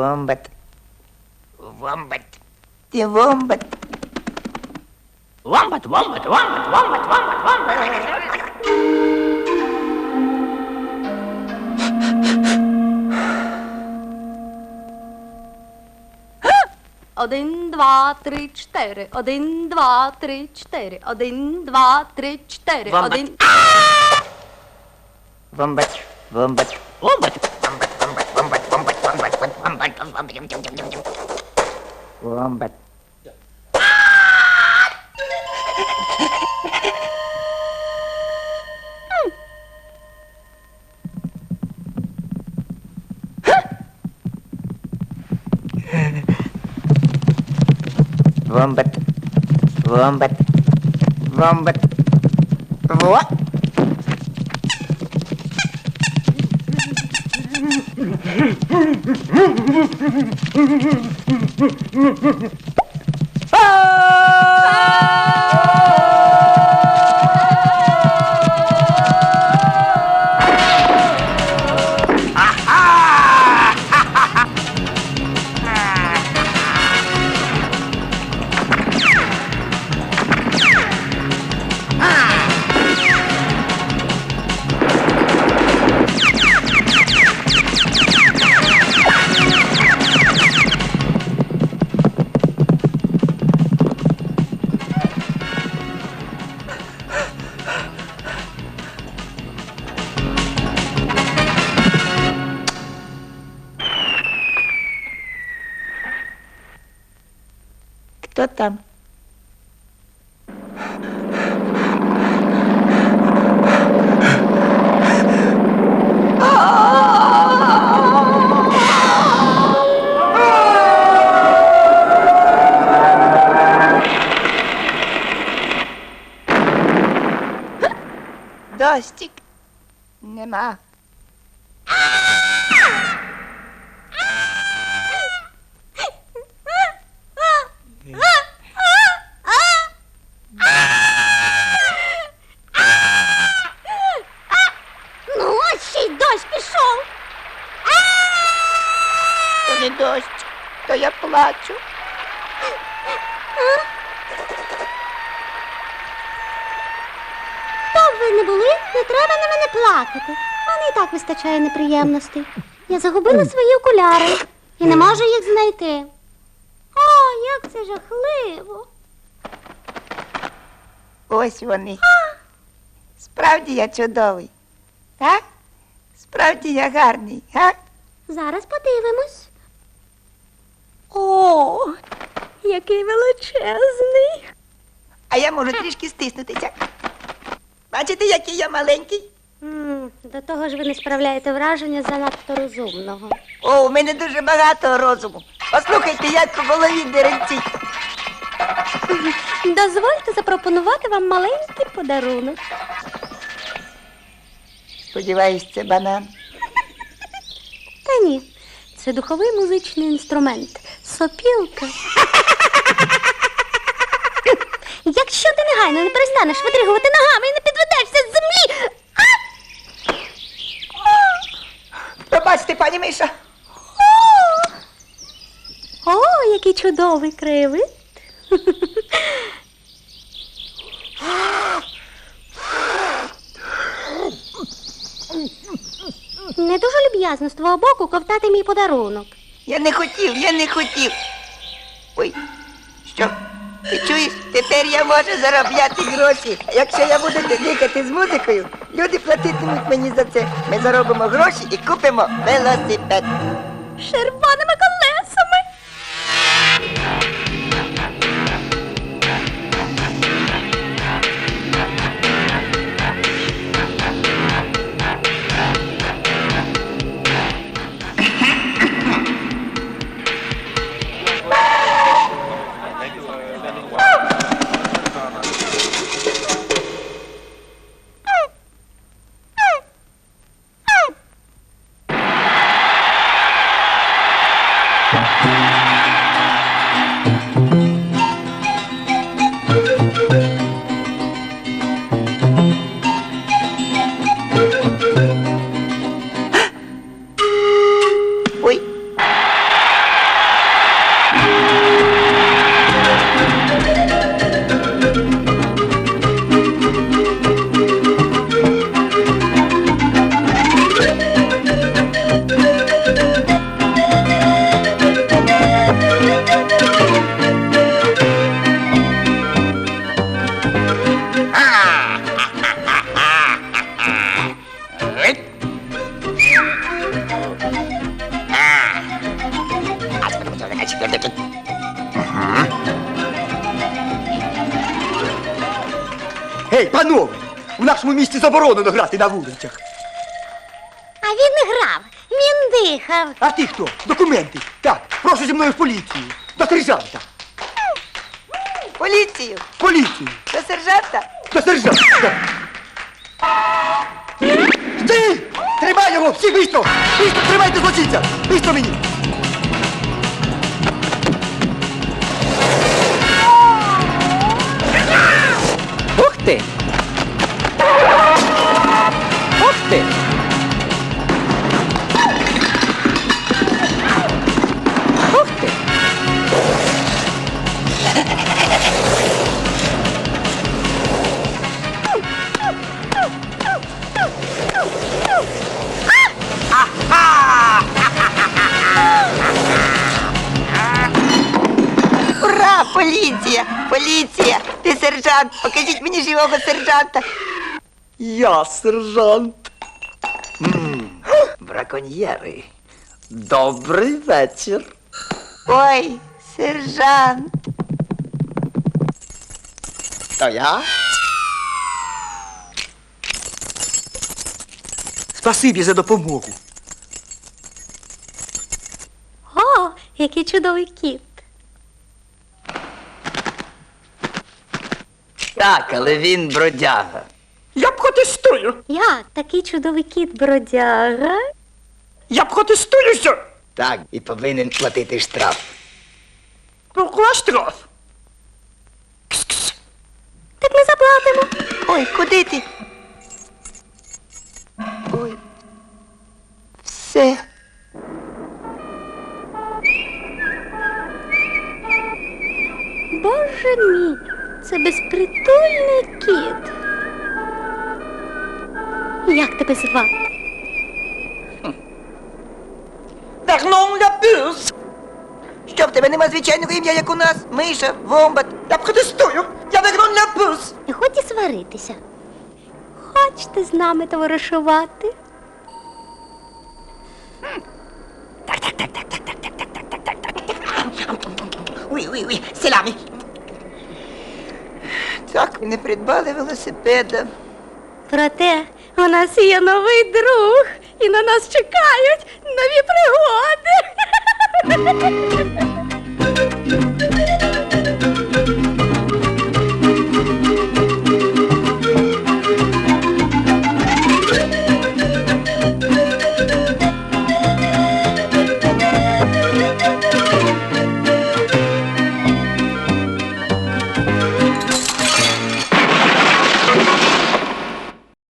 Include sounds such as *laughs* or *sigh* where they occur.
Wombat. Wombat. The wombat. Вомбат, вомбат, вомбат, вомбат, вомбат, вомбат. Один, два, три, чотири. Один, два, три, чотири. Один, два, три, чотири. Вомбат. Один. Вомбат. Вомбат. Вомбат. Вомбат. Вомбат. Вомбат. Вомбат. Rumpet. Rumpet. Rumpet. What? ah! Кто там? Достік нема. Дощ, то я плачу. Хто б ви не були, не треба на мене плакати. Мене і так вистачає неприємностей. Я загубила свої окуляри і не можу їх знайти. О, як це жахливо. Ось вони. Справді я чудовий. Так? Справді я гарний, га? Зараз подивимось. О, який величезний. А я можу трішки стиснутися. Бачите, який я маленький? М, До того ж ви не справляєте враження занадто розумного. О, у мене дуже багато розуму. Послухайте, як у голові деренці. Дозвольте запропонувати вам маленький подарунок. Сподіваюсь, це банан. Та ні, це духовий музичний інструмент. Сопілка. Якщо ти негайно не перестанеш витригувати ногами і не підведешся з землі. Пробачте, пані Миша. О, який чудовий краєвид. Не дуже люб'язно з твого боку ковтати мій подарунок. Я не хотів, я не хотів. Ой, що? Ти чуєш? Тепер я можу заробляти гроші. Якщо я буду дихати з музикою, люди платитимуть мені за це. Ми заробимо гроші і купимо велосипед. Червоними колесами. Гей, панове! У нашому місті заборонено грати на вулицях. А він не грав, він дихав. А ти хто? Документи. Так, прошу зі мною в поліцію. До сержанта. Поліцію! Поліцію. До сержанта! До сержанта. Стій! Тримай його! Всі бистро! Бистро тримайте злочинця! Бистро мені! Ух ти! Поліція! Поліція! Ти сержант! Покажіть мені живого сержанта! Я сержант. Браконьєри. Добрий вечір. Ой, сержант! То я? Спасибі за допомогу. О, який чудовий кіт. Так, але він бродяга. Я протестую. Як такий чудовий кіт бродяга? Я протестуюся. Так, і повинен платити штраф. Какой штраф? Так ми заплатимо. Ой, куди ти? Ой. Все. Боже мій, це безпритульний кіт. Як тебе звати? Вернон ля! Що в тебе нема звичайного ім'я, як у нас? Миша, вомбат. Я протестую! Я Вернон ля пюс! Не ході сваритися. Хочете з нами товаришувати? Уй, уй, уй, селями. Так, не придбали велосипеда. Проте у нас є новий друг, і на нас чекають нові пригоди. *laughs*